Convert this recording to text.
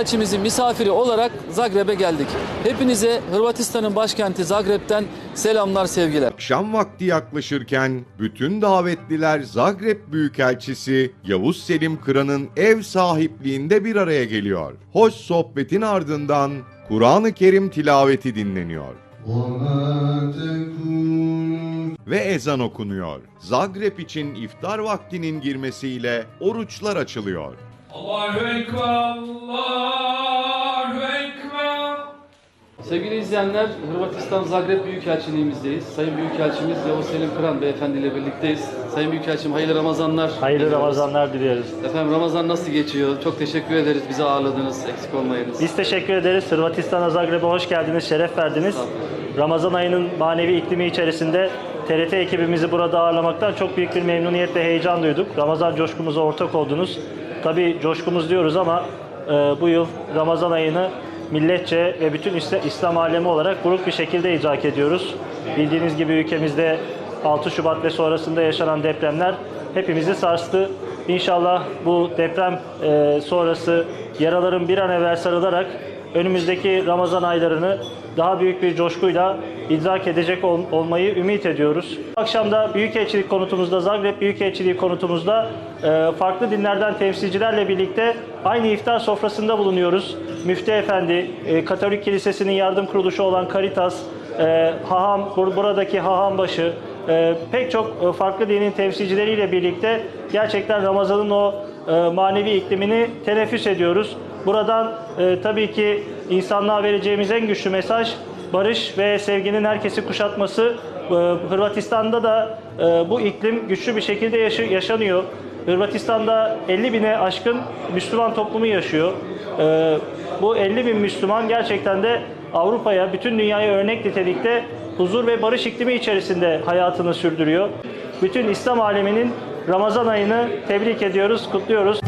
Elçimizin misafiri olarak Zagreb'e geldik. Hepinize Hırvatistan'ın başkenti Zagreb'ten selamlar sevgiler. Akşam vakti yaklaşırken bütün davetliler Zagreb Büyükelçisi Yavuz Selim Kıran'ın ev sahipliğinde bir araya geliyor. Hoş sohbetin ardından Kur'an-ı Kerim tilaveti dinleniyor. Ve ezan okunuyor. Zagreb için iftar vaktinin girmesiyle oruçlar açılıyor. Allahu Ekber, Allah. İzleyenler, Hırvatistan Zagreb Büyükelçiliğimizdeyiz. Sayın Büyükelçimiz Yavuz Selim Kıran Beyefendi ile birlikteyiz. Sayın Büyükelçim hayırlı Ramazanlar. Hayırlı diliyoruz. Ramazanlar diliyoruz. Efendim Ramazan nasıl geçiyor? Çok teşekkür ederiz bizi ağırladınız, eksik olmayınız. Biz teşekkür ederiz. Hırvatistan'a Zagreb'e hoş geldiniz, şeref verdiniz. Ramazan ayının manevi iklimi içerisinde TRT ekibimizi burada ağırlamaktan çok büyük bir memnuniyet ve heyecan duyduk. Ramazan coşkumuza ortak oldunuz. Tabii coşkumuz diyoruz ama e, bu yıl Ramazan ayını milletçe ve bütün İsla- İslam alemi olarak buruk bir şekilde idrak ediyoruz. Bildiğiniz gibi ülkemizde 6 Şubat ve sonrasında yaşanan depremler hepimizi sarstı. İnşallah bu deprem e, sonrası yaraların bir an evvel sarılarak önümüzdeki Ramazan aylarını daha büyük bir coşkuyla idrak edecek ol- olmayı ümit ediyoruz. Akşam da Büyükelçilik konutumuzda, Zagreb Büyükelçiliği konutumuzda e, farklı dinlerden temsilcilerle birlikte aynı iftar sofrasında bulunuyoruz. Müftü Efendi, e, Katolik Kilisesi'nin yardım kuruluşu olan Caritas, e, Haham, bur- buradaki Hahambaşı, e, pek çok e, farklı dinin temsilcileriyle birlikte gerçekten Ramazan'ın o manevi iklimini teneffüs ediyoruz. Buradan e, tabii ki insanlığa vereceğimiz en güçlü mesaj barış ve sevginin herkesi kuşatması. E, Hırvatistan'da da e, bu iklim güçlü bir şekilde yaşanıyor. Hırvatistan'da 50 bine aşkın Müslüman toplumu yaşıyor. E, bu 50 bin Müslüman gerçekten de Avrupa'ya, bütün dünyaya örnek nitelikte huzur ve barış iklimi içerisinde hayatını sürdürüyor. Bütün İslam aleminin Ramazan ayını tebrik ediyoruz, kutluyoruz.